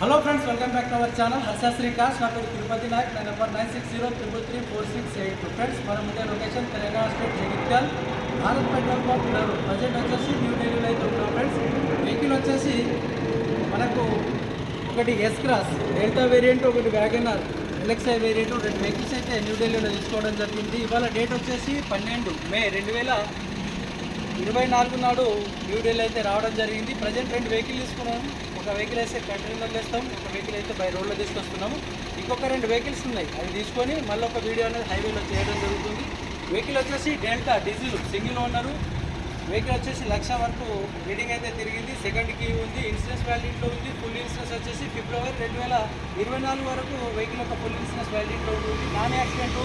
Hello friends welcome back to our channel Harshasri cars నా పేరు తిరుపతి నాయక్. నా number nine six zero triple three four six eight two friends మన ముందే location Telangana state Jagtial Bharat petrol pump ఉన్నారు present వచ్చేసి new ఢిల్లీలో అయితే ఉన్నాం ఫ్రెండ్స్ వెహికల్ వచ్చేసి మనకు ఒకటి ఎస్ క్రాస్ డెల్టా వేరియంట్ ఒకటి వ్యాగనర్ ఎలక్సై వేరియంట్ రెండు వెహికల్స్ అయితే న్యూ ఢిల్లీలో తీసుకోవడం జరిగింది. ఇవాళ డేట్ వచ్చేసి పన్నెండు మే రెండు వేల ఇరవై నాలుగు నాడు న్యూ ఢిల్లీ అయితే రావడం జరిగింది. ప్రజెంట్ రెండు వెహికల్ తీసుకున్నాము. ఒక వెహికల్ అయితే కంటైనర్లో వేస్తాం ఒక వెహికల్ అయితే బై రోడ్లో తీసుకొస్తున్నాము. ఇంకొక రెండు వెహికల్స్ ఉన్నాయి అవి తీసుకొని మళ్ళీ ఒక వీడియో అనేది హైవేలో చేయడం జరుగుతుంది. వెహికల్ వచ్చేసి delta diesel single owner vehicle వచ్చేసి లక్ష వరకు రీడింగ్ అయితే తిరిగింది. సెకండ్ కీ ఉంది ఇన్సూరెన్స్ వ్యాలిడిటీలో ఉంది ఫుల్ ఇన్సూరెన్స్ వచ్చేసి ఫిబ్రవరి రెండు వేల ఇరవై నాలుగు వరకు వెహికల్ యొక్క ఫుల్ ఇన్సూరెన్స్ వ్యాలిడిటీలో ఉంటుంది నాన్ యాక్సిడెంట్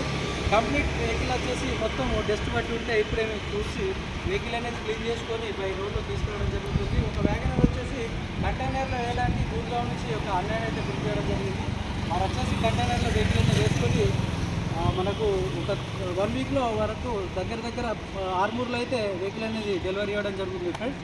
కంప్లీట్ వెహికల్ వచ్చేసి మొత్తం డస్ట్ పట్టి ఉంటే ఇప్పుడే మేము చూసి వెహికల్ అనేది క్లీన్ చేసుకొని బై రోడ్లో తీసుకురావడం జరుగుతుంది. ఒక వ్యాగనర్ వచ్చేసి కంటైనర్లో వేయడానికి దూరంగా నుంచి ఒక అన్నయ్య అయితే బుక్ చేయడం జరిగింది. మరి వచ్చేసి కంటైనర్లో వెహికల్ మనకు ఒక వన్ వీక్లో వరకు దగ్గర దగ్గర ఆర్మూర్లో అయితే వెహికల్ అనేది డెలివరీ ఇవ్వడం జరుగుతుంది ఫ్రెండ్స్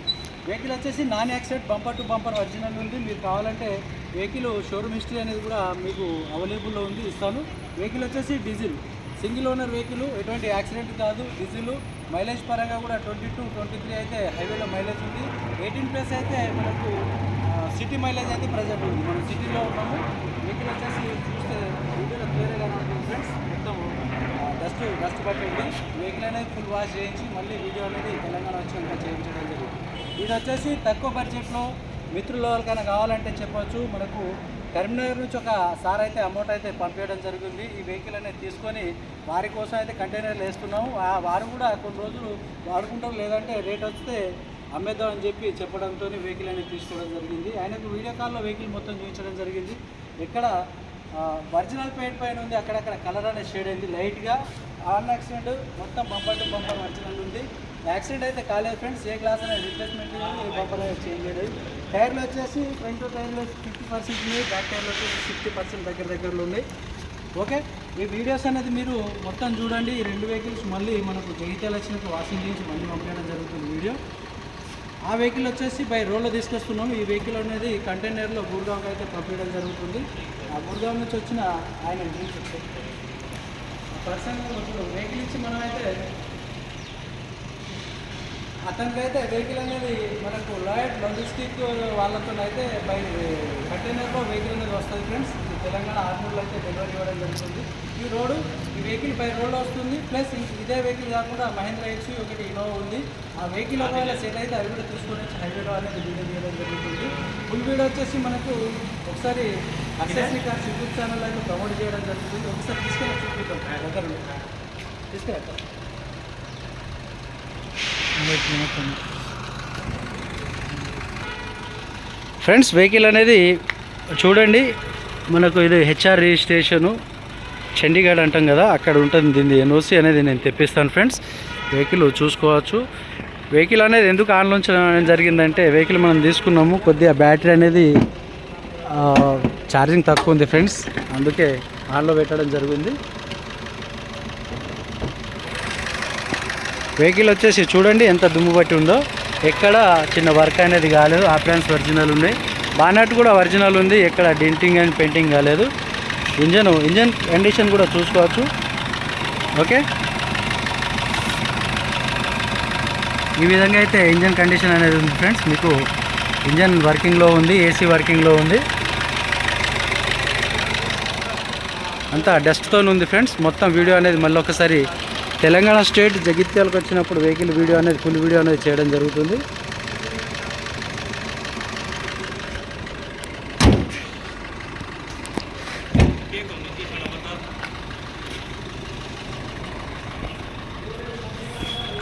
వెహికల్ వచ్చేసి non accident bumper to bumper original ఉంది. మీరు కావాలంటే వెహికల్ షోరూమ్ హిస్టరీ అనేది కూడా మీకు అవైలబుల్లో ఉంది ఇస్తాను. వెహికల్ వచ్చేసి డీజిల్ సింగిల్ ఓనర్ వెహికల్ ఎటువంటి యాక్సిడెంట్ కాదు. డీజిల్ మైలేజ్ పరంగా కూడా ట్వంటీ టూ ట్వంటీ త్రీ అయితే హైవేలో మైలేజ్ ఉంది. ఎయిటీన్ ప్లస్ అయితే మనకు సిటీ మైలేజ్ అయితే ప్రజెంట్ ఉంది. మనం సిటీలో ఉన్నాము. వెహికల్ వచ్చేసి చూస్తే వీడియోలో క్లియర్గా ఉంటుంది ఫ్రెండ్స్ మొత్తం డస్ట్ డస్ట్ వెహికల్ అనేది ఫుల్ వాష్ చేయించి మళ్ళీ వీడియో అనేది తెలంగాణ వచ్చినాక చేయించడం జరిగింది. ఇది వచ్చేసి తక్కువ బడ్జెట్లో మిత్రుల వాళ్ళకైనా కావాలంటే చెప్పవచ్చు మనకు కరీంనగర్ నుంచి ఒక సార్ అయితే అమౌంట్ అయితే పంపించడం జరిగింది. ఈ వెహికల్ అనేది తీసుకొని వారి కోసం అయితే కంటైనర్లు వేస్తున్నాము. ఆ వారు కూడా కొన్ని రోజులు వాడుకుంటారు. లేదంటే రేట్ వస్తే అమ్మేద్దాం అని చెప్పి చెప్పడంతో వెహికల్ అనేది తీసుకోవడం జరిగింది. ఆయనకు వీడియో కాల్లో వెహికల్ మొత్తం చూపించడం జరిగింది. ఎక్కడ ఒరిజినల్ పెయింట్ పైన ఉంది అక్కడక్కడ కలర్ అనే షేడ్ అయింది లైట్గా ఆన్ యాక్సిడెంట్ మొత్తం బంపర్ టు బంపర్ ఒరిజినల్ ఉంది. యాక్సిడెంట్ అయితే కాలేదు ఫ్రెండ్స్ ఏ గ్లాస్ అనేది రిప్లేస్మెంట్ బంపర్ అనేది చేంజ్ చేయలేదు. టైర్లు వచ్చేసి ఫ్రంట్ టైర్లు ఫిఫ్టీ పర్సెంట్ ఉన్నాయి బ్యాక్ టైర్లు వచ్చేసి సిక్స్టీ పర్సెంట్ దగ్గర దగ్గరలో ఉన్నాయి. ఓకే ఈ వీడియోస్ అనేది మీరు మొత్తం చూడండి. ఈ రెండు వెహికల్స్ మళ్ళీ మనకు జగిత్యాల వచ్చినట్టు వాషింగ్ చేసి మళ్ళీ పంపించడం జరుగుతుంది వీడియో ఆ వెహికల్ వచ్చేసి బై రోడ్లో తీసుకొస్తున్నాం. ఈ వెహికల్ అనేది కంటైనర్లో గుర్గాంకి అయితే పంపించడం జరుగుతుంది. ఆ గుర్గాం నుంచి వచ్చిన ఆయన పర్సన్ ఇప్పుడు వెహికల్ ఇచ్చి మనమైతే అతనికైతే వెహికల్ అనేది మనకు లాయడ్ లాజిస్టిక్ వాళ్ళతో అయితే బై కంటైనర్లో వెహికల్ అనేది వస్తుంది ఫ్రెండ్స్ తెలంగాణ ఆర్మూర్లో అయితే డెలివరీ ఇవ్వడం జరుగుతుంది. ఈ రోడ్డు ఈ వెహికల్ బై రోడ్లో వస్తుంది. ప్లస్ ఇదే వెహికల్ కాకుండా మహేంద్ర ఎక్స్ ఒకటి ఇన్నోవా ఉంది. ఆ వెహికల్ ఒకవేళ సెట్ అయితే అవి కూడా తీసుకొని వచ్చి హైవేలో అనేది వీడియో చేయడం జరుగుతుంది. ఫుల్ వీడియో వచ్చేసి మనకు ఒకసారి కార్స్ యూట్యూబ్ ఛానల్ అయితే ప్రమోట్ చేయడం జరుగుతుంది. ఒకసారి తీసుకెళ్ళి చూపిద్దాం. దగ్గర తీసుకెళ్తాం ఫ్రెండ్స్ వెహికల్ అనేది చూడండి. మనకు ఇది హెచ్ఆర్ రిజిస్ట్రేషను చండీగఢ్ అంటాం కదా అక్కడ ఉంటుంది దీన్ని ఎన్ఓసి అనేది నేను తెప్పిస్తాను ఫ్రెండ్స్. వెహికల్ చూసుకోవచ్చు. వెహికల్ అనేది ఎందుకు ఆన్లో ఉంచడం జరిగిందంటే వెహికల్ మనం తీసుకున్నాము కొద్దిగా బ్యాటరీ అనేది ఛార్జింగ్ తక్కువ ఉంది ఫ్రెండ్స్. అందుకే ఆన్లో పెట్టడం జరిగింది. వెహికల్ వచ్చేసి చూడండి ఎంత దుమ్ము పట్టి ఉందో. ఎక్కడ చిన్న వర్క్ అనేది కాలేదు. ఆప్లాన్స్ ఒరిజినల్ ఉన్నాయి. బానట్ కూడా ఒరిజినల్ ఉంది. ఎక్కడ డెంటింగ్ అండ్ పెయింటింగ్ కాలేదు. ఇంజన్ ఇంజన్ కండిషన్ కూడా చూసుకోవచ్చు. ఓకే? ఈ విధంగా అయితే ఇంజన్ కండిషన్ అనేది ఉంది ఫ్రెండ్స్. మీకు ఇంజన్ వర్కింగ్లో ఉంది ఏసీ వర్కింగ్లో ఉంది. అంతా డస్ట్తో ఉంది ఫ్రెండ్స్. మొత్తం వీడియో అనేది మళ్ళీ ఒకసారి తెలంగాణ స్టేట్ జగిత్యాలకు వచ్చినప్పుడు వెహికల్ వీడియో అనేది ఫుల్ వీడియో అనేది చేయడం జరుగుతుంది.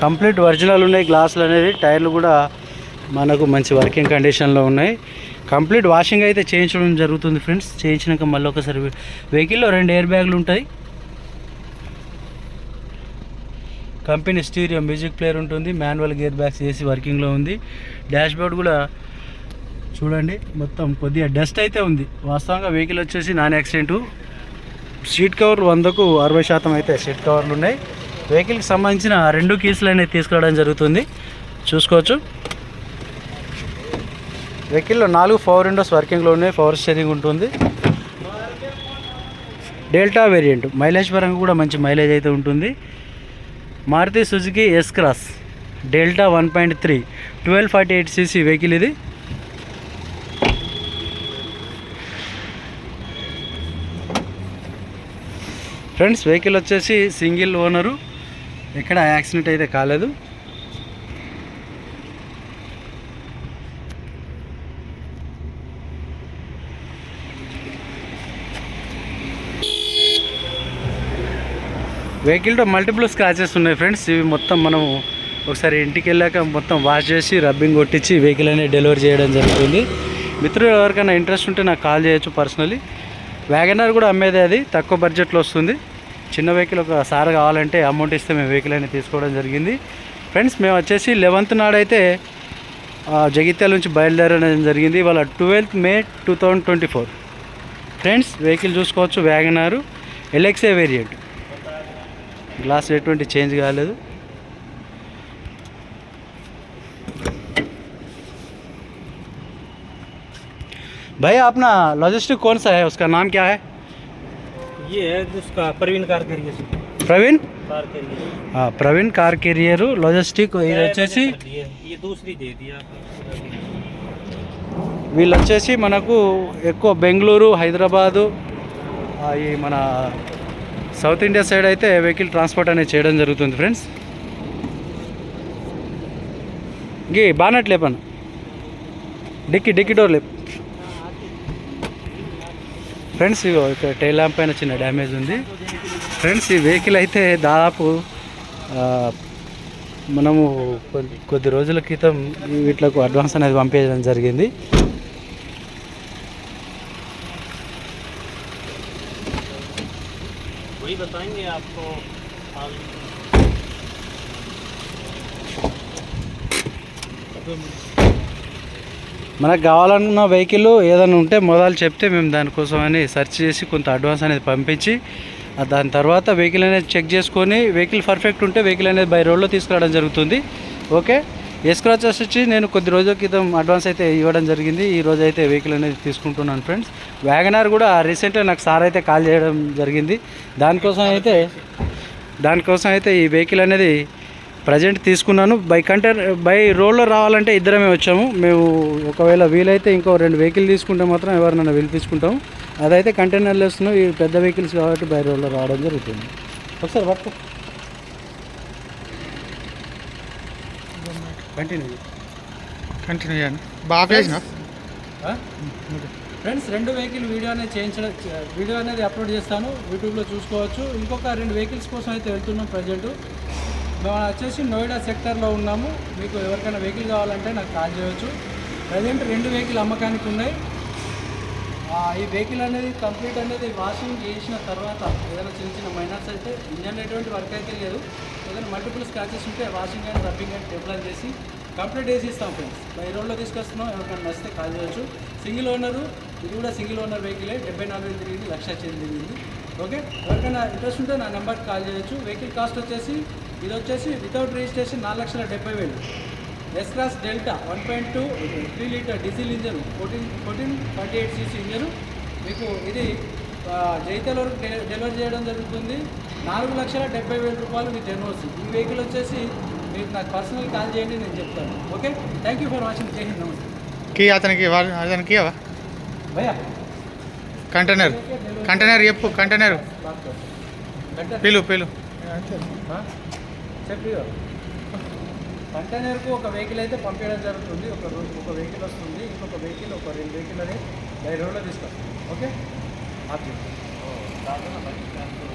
కంప్లీట్ ఒరిజినల్ ఉన్నాయి గ్లాసులు అనేది టైర్లు కూడా మనకు మంచి వర్కింగ్ కండిషన్లో ఉన్నాయి. కంప్లీట్ వాషింగ్ అయితే చేయించడం జరుగుతుంది ఫ్రెండ్స్ చేయించినాక మళ్ళీ ఒకసారి వెహికల్లో రెండు ఎయిర్ బ్యాగులు ఉంటాయి. కంపెనీ స్టీరియో మ్యూజిక్ ప్లేయర్ ఉంటుంది మాన్యువల్ గేర్ బ్యాగ్స్ ఏసీ వర్కింగ్లో ఉంది. డాష్ బోర్డ్ కూడా చూడండి మొత్తం కొద్దిగా డస్ట్ అయితే ఉంది. వాస్తవంగా వెహికల్ వచ్చేసి నాన్ యాక్సిడెంట్. సీట్ కవర్లు వందకు అరవై శాతం అయితే సీట్ కవర్లు ఉన్నాయి. వెహికల్కి సంబంధించిన రెండు కీసులు అనేవి తీసుకురావడం జరుగుతుంది. చూసుకోవచ్చు. వెహికల్లో నాలుగు పవర్ విండోస్ వర్కింగ్లో ఉన్నాయి. పవర్ స్టీరింగ్ ఉంటుంది. Delta variant. మైలేజ్ పరంగా కూడా మంచి మైలేజ్ అయితే ఉంటుంది. Maruti Suzuki S cross delta one point three. Twelve forty eight CC vehicle ఇది. ఫ్రెండ్స్ వెహికల్ వచ్చేసి సింగిల్ ఓనరు. ఎక్కడ యాక్సిడెంట్ అయితే కాలేదు. వెహికల్తో మల్టిపుల్ స్క్రాచెస్ ఉన్నాయి ఫ్రెండ్స్. ఇవి మొత్తం మనం ఒకసారి ఇంటికి వెళ్ళాక మొత్తం వాష్ చేసి రబ్బింగ్ కొట్టించి వెహికల్ అనేది డెలివరీ చేయడం జరుగుతుంది మిత్రులు ఎవరికైనా ఇంట్రెస్ట్ ఉంటే నాకు కాల్ చేయొచ్చు పర్సనలీ వ్యాగనర్ కూడా అమ్మేదే అది. తక్కువ బడ్జెట్లో వస్తుంది. చిన్న వెహికల్ ఒక సార్ కావాలంటే అమౌంట్ ఇస్తే మేము వెహికల్ అనేది తీసుకోవడం జరిగింది ఫ్రెండ్స్ మేము వచ్చేసి లెవెంత్ నాడైతే ఆ, జగిత్యాల నుంచి బయలుదేరడం జరిగింది వాళ్ళ twelfth May two thousand twenty four friends vehicle చూసుకోవచ్చు వ్యాగనారు ఎల్ఎక్సే వేరియంట్ గ్లాస్ ఎటువంటి చేంజ్ కాలేదు भैया अपना लॉजिस्टिक कौन सा है उसका नाम क्या है ये है उसका प्रवीण कार करिए प्रवीण कार करिए हाँ, प्रवीण कार कैरियर लॉजिस्टिक ఇది వచ్చేసి ये दूसरी दे दिया వీళ్ళు వచ్చేసి మనకు ఎక్కువ బెంగళూరు హైదరాబాదు ఆ, ఈ మన సౌత్ ఇండియా సైడ్ అయితే వెహికల్ ట్రాన్స్పోర్ట్ అనేది చేయడం జరుగుతుంది ఫ్రెండ్స్ గీ బానట్ లేపన్న డిక్కి డిక్కి డోర్ లేపు ఫ్రెండ్స్ ఇగో ఇక్కడ టైల్ ల్యాంప్ పైన చిన్న డ్యామేజ్ ఉంది ఫ్రెండ్స్ ఈ వెహికల్ అయితే దాదాపు ఆ, మనము కొద్ది కొద్ది రోజుల క్రితం ఈ వీటిలకు అడ్వాన్స్ అనేది పంపించడం జరిగింది वही बताएंगे आपको మనకు కావాలన్న వెహికల్ ఏదైనా ఉంటే మొదలు చెప్తే మేము దానికోసం అని సెర్చ్ చేసి కొంత అడ్వాన్స్ అనేది పంపించి దాని తర్వాత వెహికల్ అనేది చెక్ చేసుకొని వెహికల్ పర్ఫెక్ట్ ఉంటే వెహికల్ అనేది బై రోడ్లో తీసుకురావడం జరుగుతుంది. ఓకే? ఎస్క్రాచెస్ వచ్చి నేను కొద్ది రోజుల క్రితం అడ్వాన్స్ అయితే ఇవ్వడం జరిగింది. ఈ రోజు అయితే వెహికల్ అనేది తీసుకుంటున్నాను ఫ్రెండ్స్. వ్యాగనార్ కూడా రీసెంట్గా నాకు సార్ అయితే కాల్ చేయడం జరిగింది. దానికోసం అయితే దానికోసం అయితే ఈ వెహికల్ అనేది ప్రజెంట్ తీసుకున్నాను. బై కంటర్ బై రోడ్లో రావాలంటే ఇద్దరమే వచ్చాము. మేము ఒకవేళ వీలైతే ఇంకో రెండు వెహికల్ తీసుకుంటే మాత్రం ఎవరినైనా పిలిపించుకుంటాము అదైతే కంటైనర్లు వేస్తున్నాం. ఈ పెద్ద వెహికల్స్ కాబట్టి బై రోడ్లో రావడం జరుగుతుంది. ఒకసారి పట్టుకో కంటిన్యూ కంటిన్యూ చేయండి బాగా ఫ్రెండ్స్ రెండు వెహికల్ వీడియో అనేది చేయించడం వీడియో అనేది అప్లోడ్ చేస్తాను. యూట్యూబ్లో చూసుకోవచ్చు. ఇంకొక రెండు వెహికల్స్ కోసం అయితే వెళ్తున్నాం ప్రజెంట్. మేము వచ్చేసి నోయిడా సెక్టర్లో ఉన్నాము. మీకు ఎవరికైనా వెహికల్ కావాలంటే నాకు కాల్ చేయవచ్చు ప్రజెంట్ రెండు వెహికల్ అమ్మకానికి ఉన్నాయి. ఆ, ఈ వెహికల్ అనేది కంప్లీట్ అనేది వాషింగ్ చేసిన తర్వాత ఏదైనా చిన్న చిన్న మైనర్స్ అయితే ఇంజన్ ఎటువంటి వర్క్ అయితే లేదు. ఏదైనా మల్టిపుల్ స్క్రాచెస్ ఉంటే వాషింగ్ అండ్ రబ్బింగ్ అండ్ టెబ్లర్ చేసి కంప్లీట్ చేసి ఇస్తాం ఫ్రెండ్స్ బై రోడ్లో తీసుకొస్తున్నాం. ఎవరికైనా నచ్చితే కాల్ చేయవచ్చు సింగిల్ ఓనరు ఇది కూడా సింగిల్ ఓనర్ వెహికలే డెబ్బై నాలుగు వేలు తిరిగింది లక్ష చెంది తిరిగింది. ఓకే? ఎవరికైనా ఇంట్రెస్ట్ ఉంటే నా నెంబర్కి కాల్ చేయొచ్చు. వెహికల్ కాస్ట్ వచ్చేసి ఇది వచ్చేసి వితౌట్ రిజిస్ట్రేషన్ నాలుగు లక్షల డెబ్బై వేలు. S class delta one point two three litre diesel engine fourteen fourteen forty eight CC engine మీకు ఇది జైతల వరకు డెలివరీ చేయడం జరుగుతుంది. నాలుగు లక్షల డెబ్బై వేల రూపాయలు మీకు జనవసి ఈ వెహికల్ వచ్చేసి మీరు నాకు పర్సనల్ కాల్ చేయండి నేను చెప్తాను. Okay thank you for watching జై హింద్ నమస్తే కీ అతనికి అతనికి భయ్యా. కంటైనర్. కంటైనర్ చెప్పు కంటైనర్. పిలు పిలు. చెప్పి కంటైనర్కు ఒక వెహికల్ అయితే పంపించడం జరుగుతుంది. ఒక రోజు ఒక వెహికల్ వస్తుంది. ఇంకొక వెహికల్ ఒక రెండు వెహికల్ అనేది బై రోడ్లో తీసుకొస్తుంది ఓకే ఆప్ దాంట్లో